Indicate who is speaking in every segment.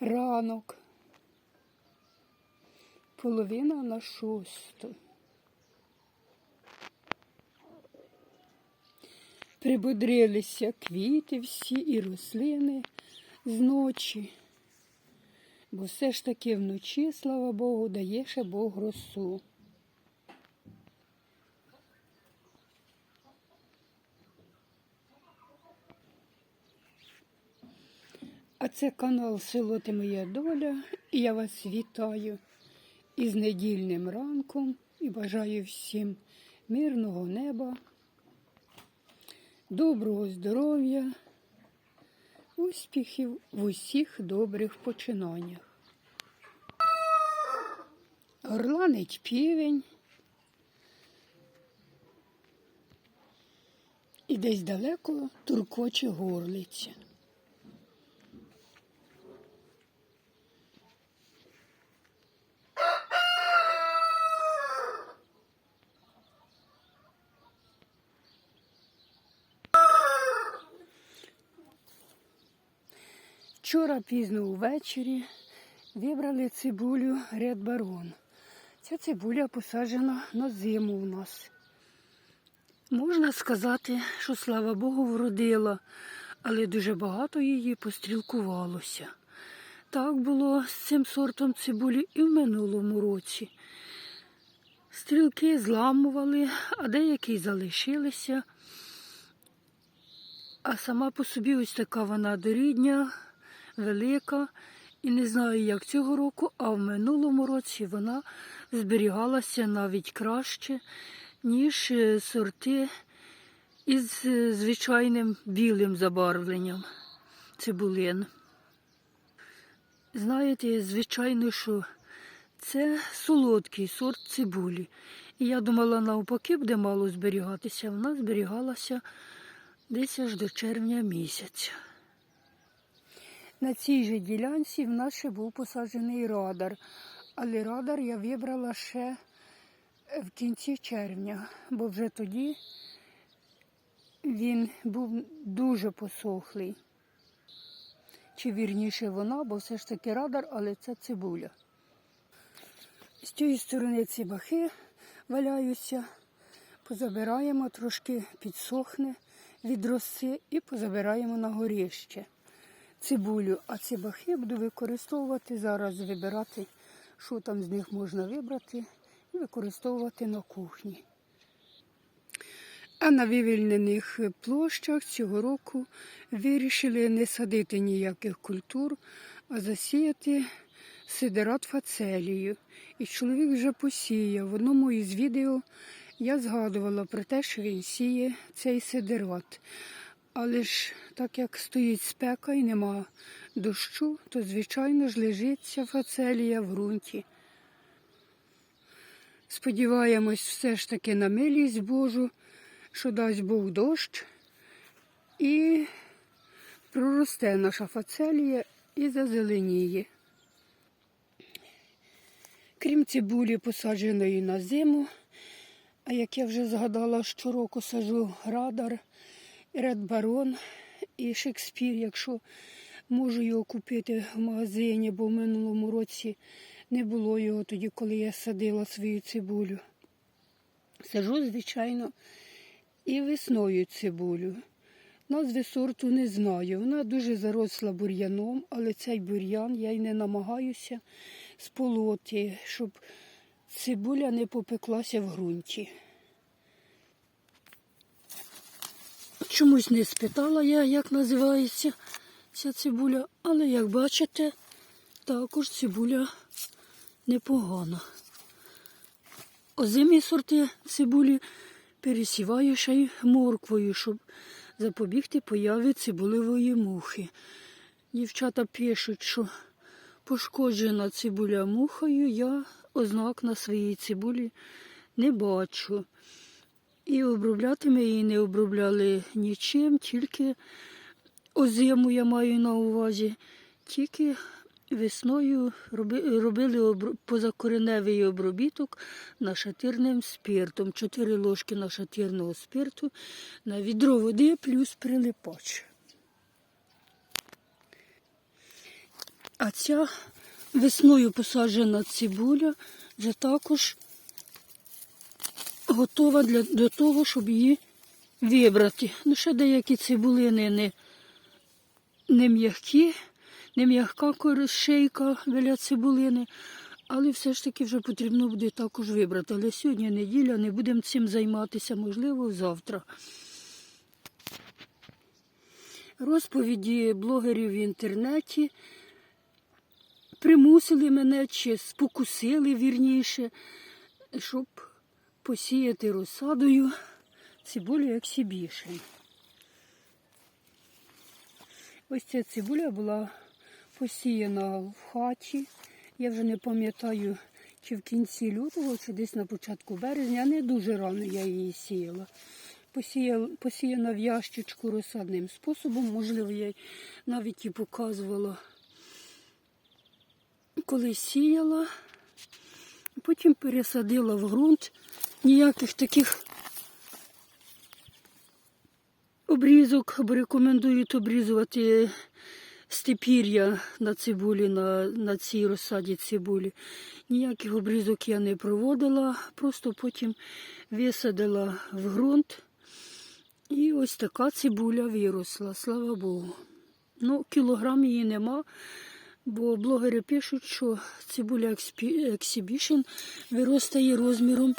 Speaker 1: ранок. Половина на шосту. Прибудрилися квіти всі і рослини з ночі. Бо все ж таки вночі, слава Богу, дає ще Бог росу. А це канал Село Ти Моя Доля. І я вас вітаю із недільним ранком і бажаю всім мирного неба, доброго здоров'я, успіхів в усіх добрих починаннях. Горланить півень. І десь далеко туркоче горлиця. Вчора пізно увечері вибрали цибулю Ред Барон. Ця цибуля посаджена на зиму у нас. Можна сказати, що слава Богу, вродила, але дуже багато її пострілкувалося. Так було з цим сортом цибулі і в минулому році. Стрілки зламували, а деякі залишилися. А сама по собі ось така вона дорідня, велика. І не знаю, як цього року, а в минулому році вона зберігалася навіть краще, ніж е, сорти із е, звичайним білим забарвленням цибулин. Знаєте, звичайно, що це солодкий сорт цибулі. І я думала, навпаки, буде мало зберігатися. Вона зберігалася десь аж до червня місяця. На цій же ділянці в нас ще був посаджений радар. Але радар я вибрала ще в кінці червня, бо вже тоді він був дуже посохлий. Чи вірніше вона, бо все ж таки радар, але це цибуля. З цієї сторони ці бахи валяються, позабираємо, трошки підсохне від роси і позабираємо на горіще цибулю. А ці бахи буду використовувати зараз, вибирати, що там з них можна вибрати і використовувати на кухні. А на вивільнених площах цього року вирішили не садити ніяких культур, а засіяти сидерат фацелію. І чоловік вже посіяв. В одному із відео я згадувала про те, що він сіє цей сидерат. Але ж так як стоїть спека і нема дощу, то, звичайно ж, лежить ця фацелія в ґрунті. Сподіваємось все ж таки на милість Божу, що дасть Бог дощ і проросте наша фацелія і зазеленіє. Крім цибулі, посадженої на зиму, а як я вже згадала, щороку сажу радар, Ред Барон і Шекспір, якщо можу його купити в магазині, бо в минулому році не було його тоді, коли я садила свою цибулю. Сажу, звичайно, і весною цибулю. Назви сорту не знаю. Вона дуже заросла бур'яном, але цей бур'ян я й не намагаюся сполоти, щоб цибуля не попеклася в ґрунті. Чомусь не спитала я, як називається ця цибуля, але як бачите, також цибуля непогана. Озимі сорти цибулі пересіваю ще й морквою, щоб запобігти появі цибулевої мухи. Дівчата пишуть, що пошкоджена цибуля мухою, я ознак на своїй цибулі не бачу. І обробляти ми її не обробляли нічим, тільки озиму я маю на увазі, тільки весною робили позакореневий обробіток нашатирним спиртом. Чотири ложки нашатирного спирту на відро води плюс прилипач. А ця весною посаджена цибуля вже також готова для, до того, щоб її вибрати. Ну, ще деякі цибулини не, не м'які, не м'яка шийка біля цибулини, але все ж таки вже потрібно буде також вибрати. Але сьогодні неділя, не будемо цим займатися, можливо, завтра. Розповіді блогерів в інтернеті примусили мене чи спокусили вірніше, щоб посіяти розсадою цибулю ексібішн. Ось ця цибуля була посіяна в хаті. Я вже не пам'ятаю, чи в кінці лютого, чи десь на початку березня. Не дуже рано я її сіяла. Посіяна в ящичку розсадним способом. Можливо, я навіть і показувала, коли сіяла. Потім пересадила в ґрунт. Ніяких таких обрізок, бо рекомендують обрізувати степір'я на цибулі, на, на цій розсаді цибулі. Ніяких обрізок я не проводила, просто потім висадила в ґрунт. І ось така цибуля виросла, слава Богу. Ну, кілограм її нема, бо блогери пишуть, що цибуля ексібішн виростає розміром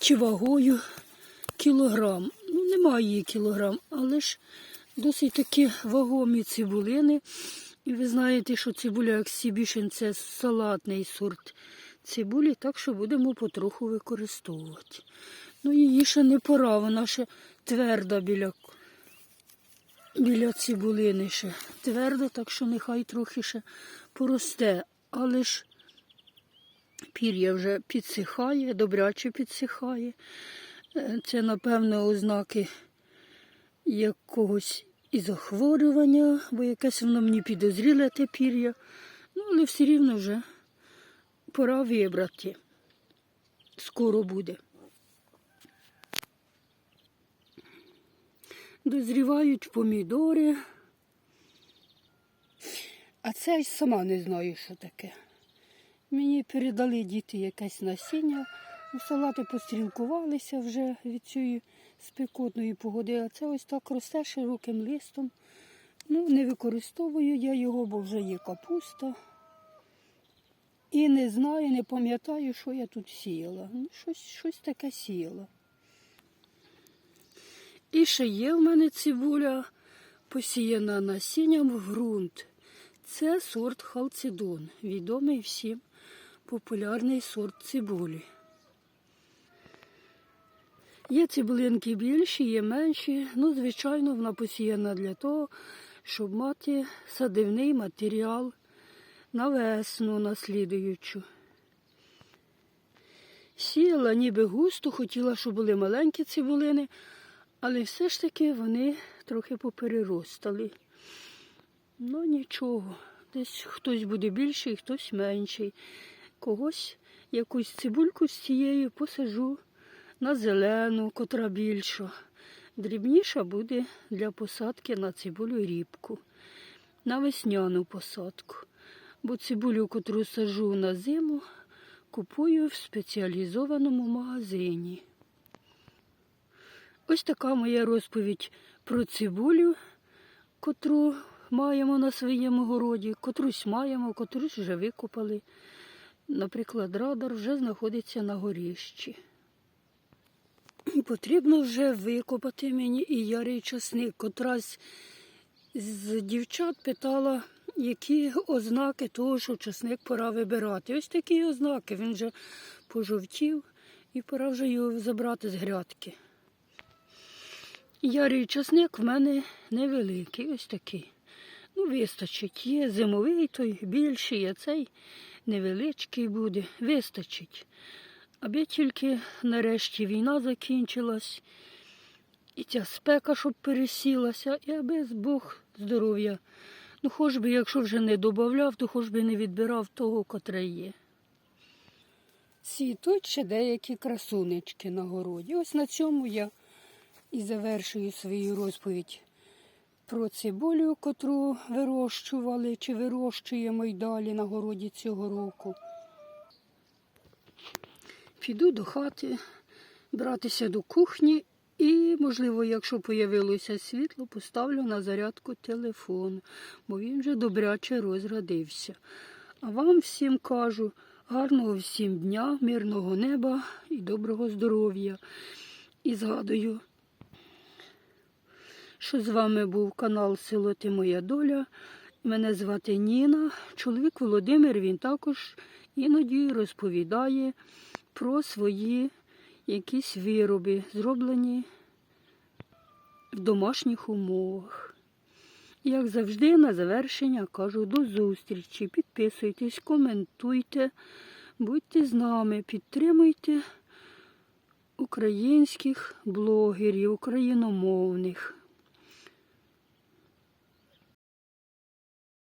Speaker 1: чи вагою кілограм. Ну, немає її кілограм, але ж досить такі вагомі цибулини. І ви знаєте, що цибуля ексібішн це салатний сорт цибулі, так що будемо потроху використовувати. Ну, її ще не пора, вона ще тверда біля, біля цибулини ще. Тверда, так що нехай трохи ще поросте. Але ж пір'я вже підсихає, добряче підсихає. Е, Це, напевно, ознаки якогось і захворювання, бо якесь воно мені підозріле те пір'я. Ну, але все рівно вже пора вибрати. Скоро буде. Дозрівають помідори. А це я сама не знаю, що таке. Мені передали діти якесь насіння. Салати пострілкувалися вже від цієї спекотної погоди, а це ось так росте широким листом. Ну, не використовую я його, бо вже є капуста. І не знаю, не пам'ятаю, що я тут сіяла. Ну, щось, щось таке сіяла. І ще є в мене цибуля, посіяна насінням в ґрунт. Це сорт халцедон, відомий всім популярний сорт цибулі. Є цибулинки більші, є менші. Ну, звичайно, вона посіяна для того, щоб мати садивний матеріал на весну наслідуючу. Сіяла ніби густо, хотіла, щоб були маленькі цибулини, але все ж таки вони трохи попереростали. Ну нічого, десь хтось буде більший, хтось менший. Когось якусь цибульку з цією посажу на зелену, котра більша. Дрібніша буде для посадки на цибулю рібку, на весняну посадку. Бо цибулю, котру сажу на зиму, купую в спеціалізованому магазині. Ось така моя розповідь про цибулю, котру маємо на своєму городі, котрусь маємо, котрусь вже викопали. Наприклад, радар вже знаходиться на горіщі. Потрібно вже викопати мені і ярий часник. Котрась з дівчат питала, які ознаки того, що часник пора вибирати. Ось такі ознаки. Він вже пожовтів і пора вже його забрати з грядки. Ярий часник в мене невеликий, ось такий. Ну, вистачить. Є зимовий, той більший, а цей невеличкий буде. Вистачить. Аби тільки нарешті війна закінчилась, і ця спека, щоб пересілася, і аби Бог здоров'я. Ну, хоч би, якщо вже не додавав, то хоч би не відбирав того, котре є. Цвітуть ще деякі красунечки на городі. Ось на цьому я і завершую свою розповідь про цибулю, котру вирощували чи вирощуємо й далі на городі цього року. Піду до хати, братися до кухні і, можливо, якщо появилося світло, поставлю на зарядку телефон, бо він вже добряче розрядився. А вам всім кажу гарного всім дня, мирного неба і доброго здоров'я. І згадую, що з вами був канал Село Ти Моя Доля. Мене звати Ніна. Чоловік Володимир, він також іноді розповідає про свої якісь вироби, зроблені в домашніх умовах. Як завжди, на завершення кажу до зустрічі. Підписуйтесь, коментуйте, будьте з нами, підтримуйте українських блогерів, україномовних.